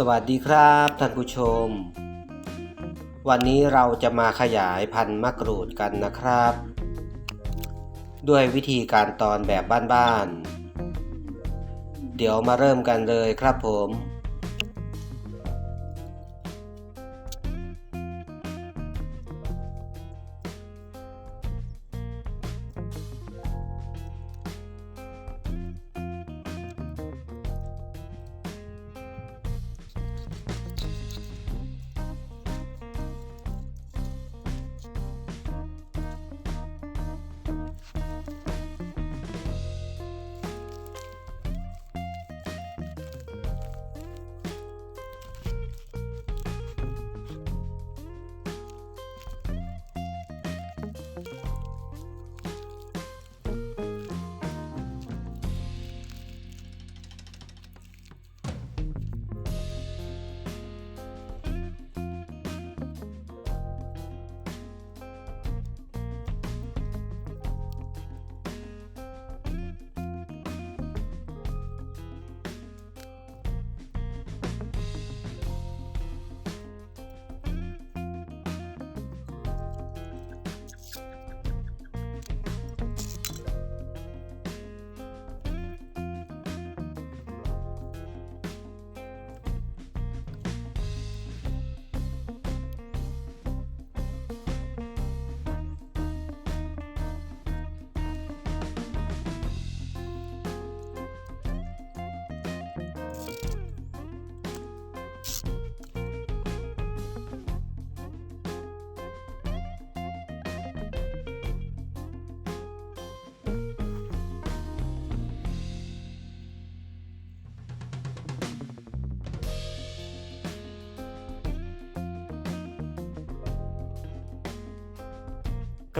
สวัสดีครับท่านผู้ชม วันนี้เราจะมาขยายพันธุ์มะกรูดกันนะครับ ด้วยวิธีการตอนแบบบ้านๆเดี๋ยวมาเริ่มกันเลยครับผม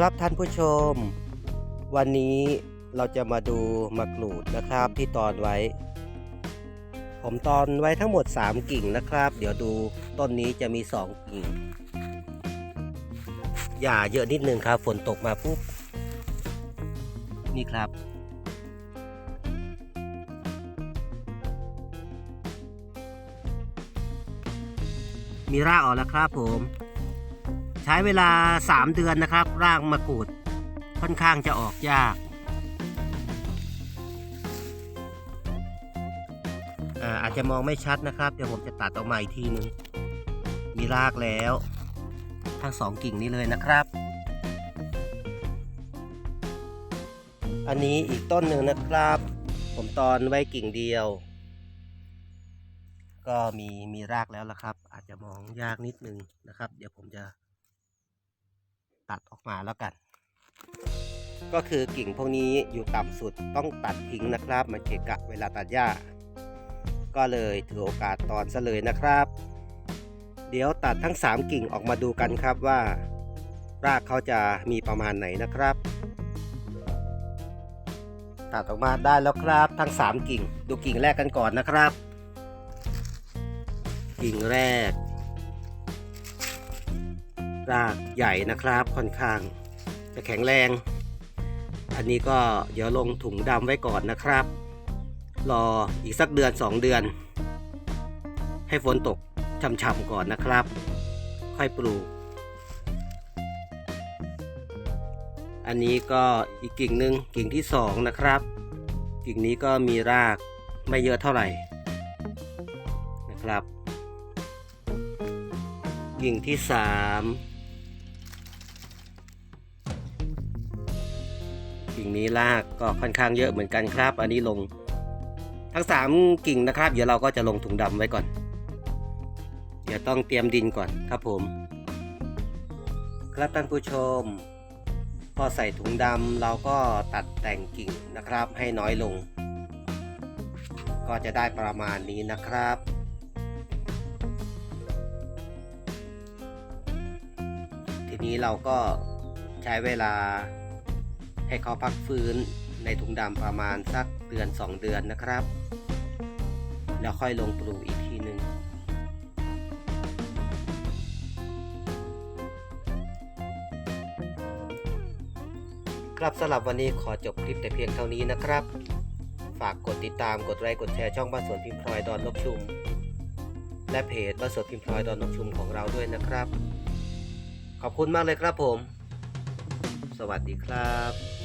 ครับท่านผู้ชม วันนี้เราจะมาดูมะกรูดนะครับที่ตอนไว้ ผมตอนไว้ทั้งหมด 3 กิ่งนะครับ เดี๋ยวดูต้นนี้จะมี 2 กิ่งหญ้าเยอะนิดนึงครับ ฝนตกมาปุ๊บ นี่ครับ มีรากออกแล้วครับผม ใช้เวลา 3 เดือนนะครับ รากมะกรูดค่อนข้างจะออกยากอาจจะมองไม่ชัดนะครับ เดี๋ยวผมจะตัดออกมาอีกทีนึง มีรากแล้ว ทั้งสองกิ่งนี้เลยนะครับ อันนี้อีกต้นหนึ่งนะครับ ผมตอนไว้กิ่งเดียว ก็มีมีรากแล้วละครับ อาจจะมองยากนิดนึงนะครับ เดี๋ยวผมจะ มาแล้วกัน ก็คือกิ่งพวกนี้อยู่ต่ำสุดต้องตัดทิ้งนะครับมันเกะกะเวลาตัดหญ้า ก็เลยถือโอกาสตอนซะเลยนะครับ เดี๋ยวตัดทั้ง 3 กิ่งออกมาดูกันครับว่า รากเขาจะมีประมาณไหนนะครับ ตัดออกมาได้แล้วครับทั้ง 3 กิ่ง ดูกิ่งแรกกันก่อนนะครับ กิ่งแรก รากใหญ่นะครับค่อนข้าง จะแข็งแรง อันนี้ก็เดี๋ยวลงถุงดำไว้ก่อนนะครับ รออีกสักเดือน 2 เดือน ให้ฝนตกช่ำๆก่อนนะครับ ค่อยปลูก อันนี้ก็อีกกิ่งหนึ่งกิ่งที่ 2 นะครับ กิ่งนี้ก็มีรากไม่เยอะเท่าไหร่นะครับกิ่งที่ 3 งนี้รากก็ค่อนข้างเยอะเหมือนกันครับ อันนี้ลง ทั้งสามกิ่งนะครับ เดี๋ยวเราก็จะลงถุงดำไว้ก่อน เดี๋ยวต้องเตรียมดินก่อนครับผม ครับท่านผู้ชม พอใส่ถุงดำเราก็ตัดแต่งกิ่งนะครับ ให้น้อยลง ก็จะได้ประมาณนี้นะครับทีนี้เราก็ใช้เวลา ให้เขาพักฟื้นในถุงดำประมาณสักเดือน 2 เดือนนะครับ แล้วค่อยลงปลูกอีกทีหนึ่งครับสำหรับวันนี้ขอจบคลิปแต่เพียงเท่านี้นะครับ ฝากกดติดตามกดไลค์กดแชร์ช่องบ้านสวนพิมพ์พลอยดอนลบชุม และเพจบ้านสดพิมพ์พลอยดอนนกชุมของเราด้วยนะครับ ขอบคุณมากเลยครับผม สวัสดีครับ